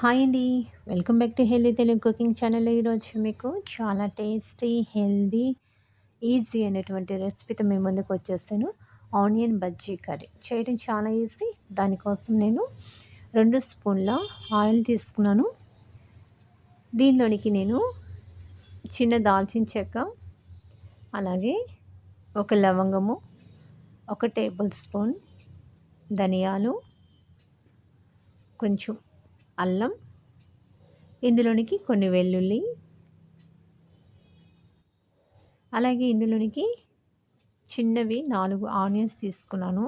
Hi అండి. Welcome back to healthy Telugu cooking channel. ఈరోజు మీకు చాలా టేస్టీ హెల్దీ ఈజీ అనేటువంటి రెసిపీతో మేము ముందుకు వచ్చేసాను. Onion bajji curry. చేయడం చాలా ఈజీ. దానికోసం నేను రెండు స్పూన్ల ఆయిల్ తీసుకున్నాను. దీనిలోనికి నేను చిన్న దాల్చిన చెక్క అలాగే ఒక లవంగము ఒక టేబుల్ స్పూన్ ధనియాలు కొంచెం అల్లం ఇందులోనికి కొన్ని వెల్లుల్లి అలాగే ఇందులోనికి చిన్నవి నాలుగు ఆనియన్స్ తీసుకున్నాను.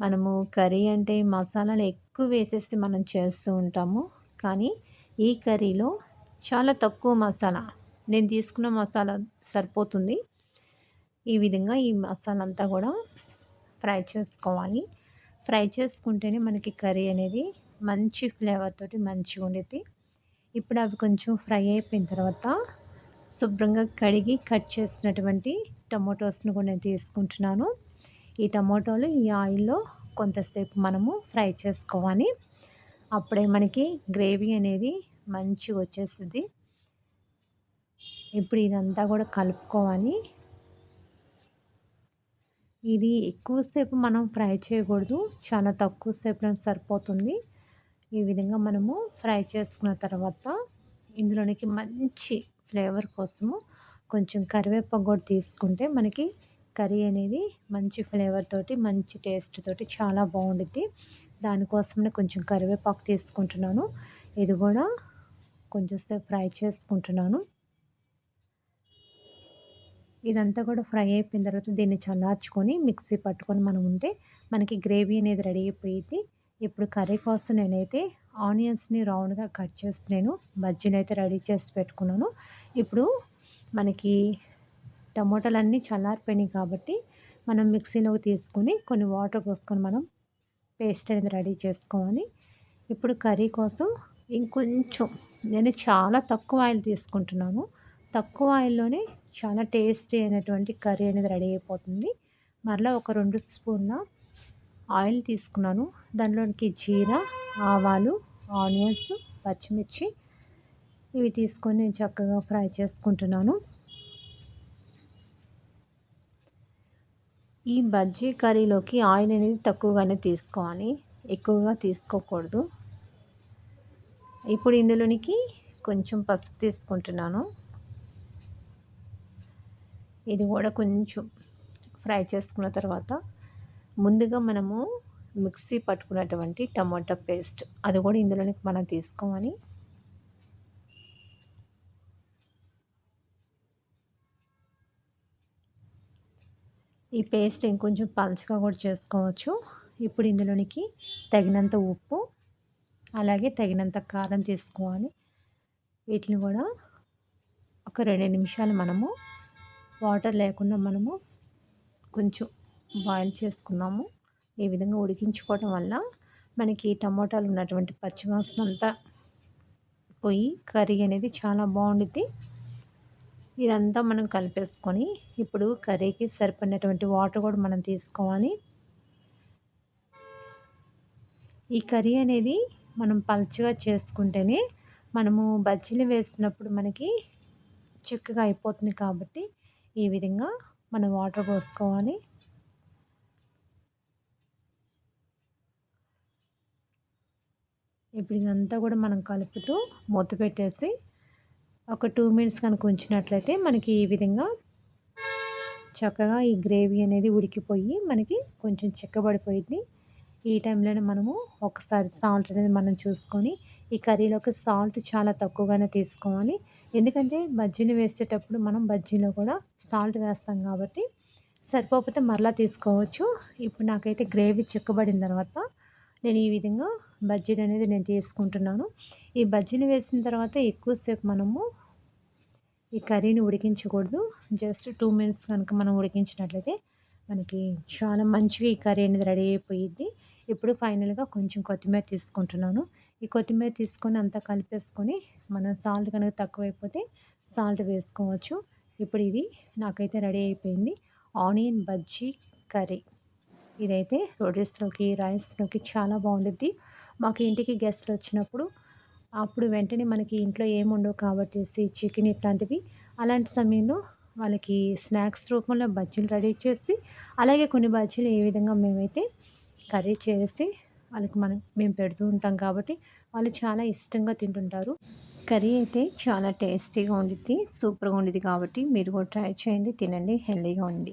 మనము కర్రీ అంటే మసాలాలు ఎక్కువ వేసేసి మనం చేస్తూ ఉంటాము. కానీ ఈ కర్రీలో చాలా తక్కువ మసాలా నేను తీసుకున్న మసాలా సరిపోతుంది. ఈ విధంగా ఈ మసాలా అంతా కూడా ఫ్రై చేసుకోవాలి. ఫ్రై చేసుకుంటేనే మనకి కర్రీ అనేది మంచి ఫ్లేవర్ తోటి మంచిగా ఉండేది. ఇప్పుడు అవి కొంచెం ఫ్రై అయిపోయిన తర్వాత శుభ్రంగా కడిగి కట్ చేసినటువంటి టమాటోస్ని కూడా నేను తీసుకుంటున్నాను. ఈ టమాటోలు ఈ ఆయిల్లో కొంతసేపు మనము ఫ్రై చేసుకోవాలి. అప్పుడే మనకి గ్రేవీ అనేది మంచిగా వచ్చేస్తుంది. ఇప్పుడు ఇదంతా కూడా కలుపుకోవాలి. ఇది ఎక్కువసేపు మనం ఫ్రై చేయకూడదు. చాలా తక్కువ సేపు సరిపోతుంది. ఈ విధంగా మనము ఫ్రై చేసుకున్న తర్వాత ఇందులోనికి మంచి ఫ్లేవర్ కోసము కొంచెం కరివేపాకు కూడా తీసుకుంటే మనకి కర్రీ అనేది మంచి ఫ్లేవర్ తోటి మంచి టేస్ట్ తోటి చాలా బాగుంటుంది దానికోసమే కొంచెం కరివేపాకు తీసుకుంటున్నాను. ఇది కూడా కొంచెం సేపు ఫ్రై చేసుకుంటున్నాను. ఇదంతా కూడా ఫ్రై అయిపోయిన తర్వాత దీన్ని చల్లార్చుకొని మిక్సీ పట్టుకొని మనం ఉంటే మనకి గ్రేవీ అనేది రెడీ అయిపోయింది ఇప్పుడు కర్రీ కోసం నేనైతే ఆనియన్స్ని రౌండ్గా కట్ చేసి నేను బజ్జీని అయితే రెడీ చేసి పెట్టుకున్నాను. ఇప్పుడు మనకి టమోటాలన్నీ చల్లారిపోయినాయి కాబట్టి మనం మిక్సీలోకి తీసుకుని కొన్ని వాటర్ పోసుకొని మనం పేస్ట్ అనేది రెడీ చేసుకోవాలి. ఇప్పుడు కర్రీ కోసం ఇంకొంచెం నేను చాలా తక్కువ ఆయిల్ తీసుకుంటున్నాను. తక్కువ ఆయిల్లోనే చాలా టేస్టీ అయినటువంటి కర్రీ అనేది రెడీ అయిపోతుంది. మరలా ఒక రెండు స్పూన్ల ఆయిల్ తీసుకున్నాను. దానిలోనికి జీరా ఆవాలు ఆనియన్స్ పచ్చిమిర్చి ఇవి తీసుకొని నేను చక్కగా ఫ్రై చేసుకుంటున్నాను. ఈ బజ్జీ కర్రీలోకి ఆయిల్ అనేది తక్కువగానే తీసుకోవాలి. ఎక్కువగా తీసుకోకూడదు. ఇప్పుడు ఇందులోనికి కొంచెం పసుపు తీసుకుంటున్నాను. ఇది కూడా కొంచెం ఫ్రై చేసుకున్న తర్వాత ముందుగా మనము మిక్సీ పట్టుకున్నటువంటి టమాటా పేస్ట్. అది కూడా ఇందులోనికి మనం తీసుకోమని ఈ పేస్ట్ ఇంకొంచెం పలుచగా కూడా చేసుకోవచ్చు. ఇప్పుడు ఇందులోనికి తగినంత ఉప్పు అలాగే తగినంత కారం తీసుకోవాలి. వీటిని కూడా ఒక రెండు నిమిషాలు మనము వాటర్ లేకుండా మనము కొంచెం బాయిల్ చేసుకున్నాము. ఈ విధంగా ఉడికించుకోవటం వల్ల మనకి టమోటాలు ఉన్నటువంటి పచ్చివాసన అంతా పోయి కర్రీ అనేది చాలా బాగుండుద్ది. ఇదంతా మనం కలిపేసుకొని ఇప్పుడు కర్రీకి సరిపడినటువంటి వాటర్ కూడా మనం తీసుకోవాలి. ఈ కర్రీ అనేది మనం పల్చగా చేసుకుంటేనే మనము బజ్జీలు వేసినప్పుడు మనకి చిక్కగా అయిపోతుంది కాబట్టి ఈ విధంగా మనం వాటర్ పోసుకోవాలి. ఇప్పుడు ఇదంతా కూడా మనం కలుపుతూ మూత పెట్టేసి ఒక టూ మినిట్స్ కనుక ఉంచినట్లయితే మనకి ఈ విధంగా చక్కగా ఈ గ్రేవీ అనేది ఉడికిపోయి మనకి కొంచెం చిక్కబడిపోయింది. ఈ టైంలోనే మనము ఒకసారి సాల్ట్ అనేది మనం చూసుకొని ఈ కర్రీలోకి సాల్ట్ చాలా తక్కువగానే తీసుకోవాలి. ఎందుకంటే బజ్జీని వేసేటప్పుడు మనం బజ్జీలో కూడా సాల్ట్ వేస్తాం కాబట్టి సరిపోతే మరలా తీసుకోవచ్చు. ఇప్పుడు నాకైతే గ్రేవీ చిక్కబడిన తర్వాత నేను ఈ విధంగా బజ్జీలు అనేది నేను తీసుకుంటున్నాను. ఈ బజ్జీని వేసిన తర్వాత ఎక్కువసేపు మనము ఈ కర్రీని ఉడికించకూడదు. జస్ట్ టూ మినిట్స్ కనుక మనం ఉడికించినట్లయితే మనకి చాలా మంచిగా ఈ కర్రీ అనేది రెడీ అయిపోయింది ఇప్పుడు ఫైనల్గా కొంచెం కొత్తిమీర తీసుకుంటున్నాను. ఈ కొత్తిమీర తీసుకొని అంతా కలిపేసుకొని మనం సాల్ట్ కనుక తక్కువైపోతే సాల్ట్ వేసుకోవచ్చు. ఇప్పుడు ఇది నాకైతే రెడీ అయిపోయింది. Onion bajji curry. ఇదైతే రోటీస్లోకి రైస్లోకి చాలా బాగుంటుంది మాకు ఇంటికి గెస్ట్లు వచ్చినప్పుడు అప్పుడు వెంటనే మనకి ఇంట్లో ఏముండవు కాబట్టి చికెన్ ఇట్లాంటివి. అలాంటి సమయంలో వాళ్ళకి స్నాక్స్ రూపంలో బజ్జీలు రెడీ చేసి అలాగే కొన్ని బజ్జీలు ఏ విధంగా మేమైతే కర్రీ చేసి వాళ్ళకి మనం మేము పెడుతూ ఉంటాం కాబట్టి వాళ్ళు చాలా ఇష్టంగా తింటుంటారు. కర్రీ అయితే చాలా టేస్టీగా ఉండిద్ది సూపర్గా ఉండిద్ది కాబట్టి మీరు కూడా ట్రై చేయండి తినండి హెల్దీగా ఉండి.